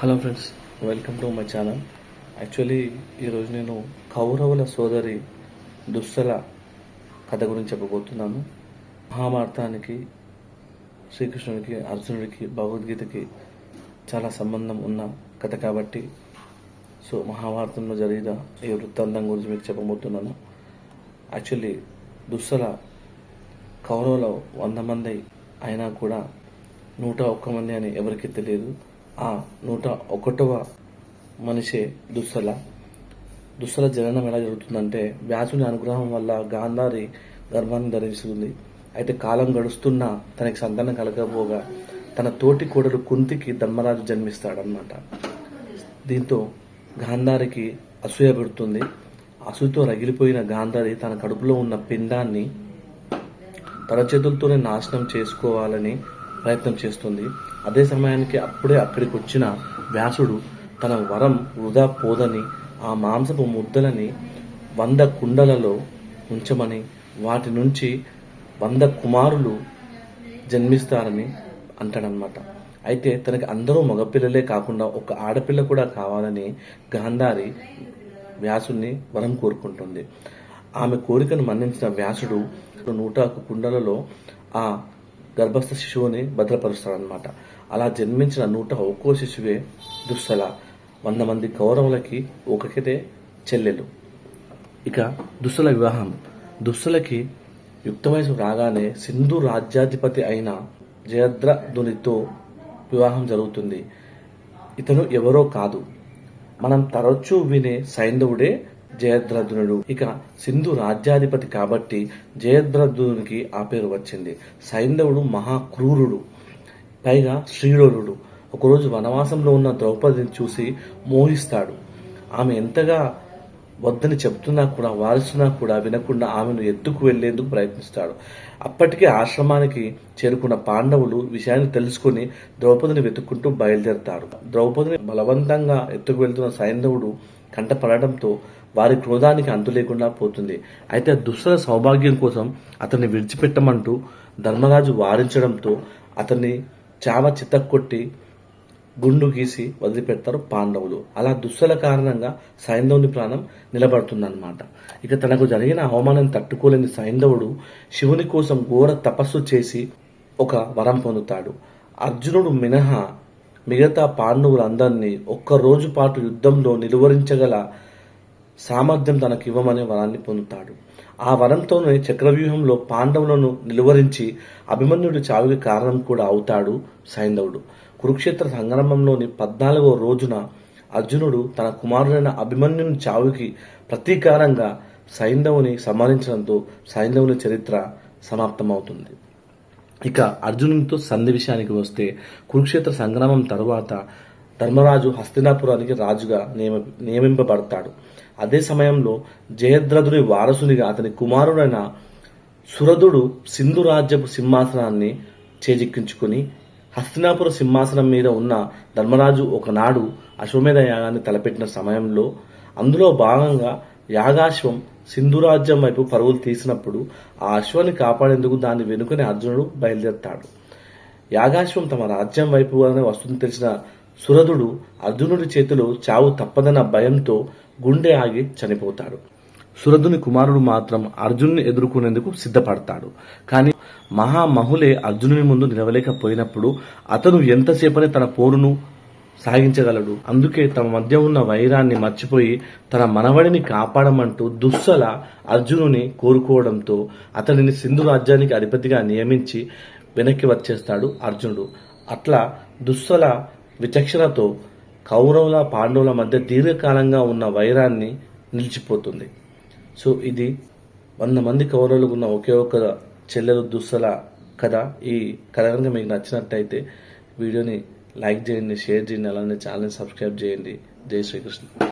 Hello friends welcome to my channel actually ఈరోజు నేను కౌరవుల సోదరి దుస్సల కథ గురించి చెప్పబోతున్నాను. మహాభారతానికి శ్రీకృష్ణుడికి అర్జునుడికి భగవద్గీతకి చాలా సంబంధం ఉన్న కథ కాబట్టి సో మహాభారతంలో జరిగిన ఈ వృత్తాంతం గురించి మీకు చెప్పబోతున్నాను. యాక్చువల్లీ దుస్సల కౌరవుల వంద మంది అయినా కూడా నూట ఒక్క మంది అని ఎవరికీ తెలియదు. ఆ నూట ఒకటవ మనిషే దుస్సల. దుస్సల జననం ఎలా జరుగుతుందంటే వ్యాసుని అనుగ్రహం వల్ల గాంధారి గర్భాన్ని ధరిస్తుంది అయితే కాలం గడుస్తున్నా తనకి సంతానం కలగకపోగా తన తోటి కోడలు కుంతికి ధర్మరాజు జన్మిస్తాడనమాట దీంతో గాంధారికి అసూయ పెడుతుంది. అసూయతో రగిలిపోయిన గాంధారి తన కడుపులో ఉన్న పిండాన్ని తన చేతులతోనే నాశనం చేసుకోవాలని ప్రయత్నం చేస్తుంది. అదే సమయానికి అప్పుడే అక్కడికి వచ్చిన వ్యాసుడు తన వరం వృధా పోదని ఆ మాంసపు ముద్దలని వంద కుండలలో ఉంచమని వాటి నుంచి వంద కుమారులు జన్మిస్తారని అంటాడనమాట అయితే తనకి అందరూ మగపిల్లలే కాకుండా ఒక ఆడపిల్ల కూడా కావాలని గాంధారి వ్యాసుని వరం కోరుకుంటుంది. ఆమె కోరికను మన్నించిన వ్యాసుడు నూట కుండలలో ఆ గర్భస్థ శిశువుని భద్రపరుస్తాడనమాట అలా జన్మించిన నూట ఒక్కో శిశువే దుస్సల. వంద మంది కౌరవులకి ఒకటే చెల్లెలు. ఇక దుస్సల వివాహం. దుస్సలకి యుక్త వయసు రాగానే సింధు రాజ్యాధిపతి అయిన జయద్రధునితో వివాహం జరుగుతుంది. ఇతను ఎవరో కాదు. మనం తరచూ వినే సైంధవుడే జయద్రథునుడు. ఇక సింధు రాజ్యాధిపతి కాబట్టి జయద్రథునికి ఆ పేరు వచ్చింది. సైంధవుడు మహాక్రూరుడు పైగా శ్రీలోలుడు ఒకరోజు వనవాసంలో ఉన్న ద్రౌపదిని చూసి మోహిస్తాడు. ఆమె ఎంతగా వద్దని చెప్తున్నా కూడా వారిస్తున్నా కూడా వినకుండా ఆమెను ఎత్తుకు వెళ్ళేందుకు ప్రయత్నిస్తాడు. అప్పటికే ఆశ్రమానికి చేరుకున్న పాండవులు విషయాన్ని తెలుసుకుని ద్రౌపదిని వెతుక్కుంటూ బయలుదేరతారు. ద్రౌపదిని బలవంతంగా ఎత్తుకు వెళ్తున్న సైంధవుడు కంటపడడంతో వారి క్రోధానికి అంతు లేకుండా పోతుంది. అయితే దుస్సల సౌభాగ్యం కోసం అతన్ని విడిచిపెట్టమంటూ ధర్మరాజు వారించడంతో అతన్ని చావ చిత్తకొట్టి గుండు గీసి వదిలిపెడతారు పాండవులు. అలా దుస్సల కారణంగా సైంధవుని ప్రాణం నిలబడుతుందన్నమాట. ఇక తనకు జరిగిన అవమానం తట్టుకోలేని సైంధవుడు శివుని కోసం ఘోర తపస్సు చేసి ఒక వరం పొందుతాడు. అర్జునుడు మినహా మిగతా పాండవులందరినీ ఒక్క రోజు పాటు యుద్ధంలో నిలువరించగల సామర్థ్యం తనకు ఇవ్వమనే వరాన్ని పొందుతాడు. ఆ వరంతోనే చక్రవ్యూహంలో పాండవులను నిలువరించి అభిమన్యుడి చావుకి కారణం కూడా అవుతాడు సైంధవుడు. కురుక్షేత్ర సంగ్రామంలోని పద్నాలుగో రోజున అర్జునుడు తన కుమారుడైన అభిమన్యుని చావుకి ప్రతీకారంగా సైంధవుని సంహరించడంతో సైంధవుని చరిత్ర సమాప్తమవుతుంది. ఇక అర్జునునితో సంధి విషయానికి వస్తే కురుక్షేత్ర సంగ్రామం తరువాత ధర్మరాజు హస్తినాపురానికి రాజుగా నియమ నియమింపబడతాడు. అదే సమయంలో జయద్రథుని వారసునిగా అతని కుమారుడైన సురధుడు సింధు రాజ్యపు సింహాసనాన్ని చేజిక్కించుకుని హస్తినాపుర సింహాసనం మీద ఉన్న ధర్మరాజు ఒకనాడు అశ్వమేధ యాగాన్ని తలపెట్టిన సమయంలో అందులో భాగంగా యాగాశ్వం సింధురాజ్యం వైపు పరుగులు తీసినప్పుడు ఆ అశ్వాన్ని కాపాడేందుకు దాన్ని వెనుకనే అర్జునుడు బయలుదేరతాడు. యాగాశ్వం తమ రాజ్యం వైపు వస్తుంది తెలిసిన సురధుడు అర్జునుడి చేతిలో చావు తప్పదన్న భయంతో గుండె ఆగి చనిపోతాడు. సురధుని కుమారుడు మాత్రం అర్జునుని ఎదుర్కొనేందుకు సిద్ధపడతాడు. కానీ మహామహులే అర్జునుని ముందు నిలవలేకపోయినప్పుడు అతను ఎంతసేపని తన పోరును సాగించగలడు. అందుకే తమ మధ్య ఉన్న వైరాన్ని మర్చిపోయి తన మనవడిని కాపాడమంటూ దుస్సల అర్జునుని కోరుకోవడంతో అతనిని సింధు రాజ్యానికి అధిపతిగా నియమించి వెనక్కి వచ్చేస్తాడు అర్జునుడు. అట్లా దుస్సల విచక్షణతో కౌరవుల పాండవుల మధ్య దీర్ఘకాలంగా ఉన్న వైరాన్ని నిలిచిపోతుంది. సో ఇది వంద మంది కౌరవులకు ఉన్న ఒకే ఒక చెల్లెలు దుస్సల కథ. ఈ కథ కనుక మీకు నచ్చినట్టయితే వీడియోని లైక్ చేయండి షేర్ చేయండి అలానే ఛానల్ని సబ్స్క్రైబ్ చేయండి. జై శ్రీకృష్ణ.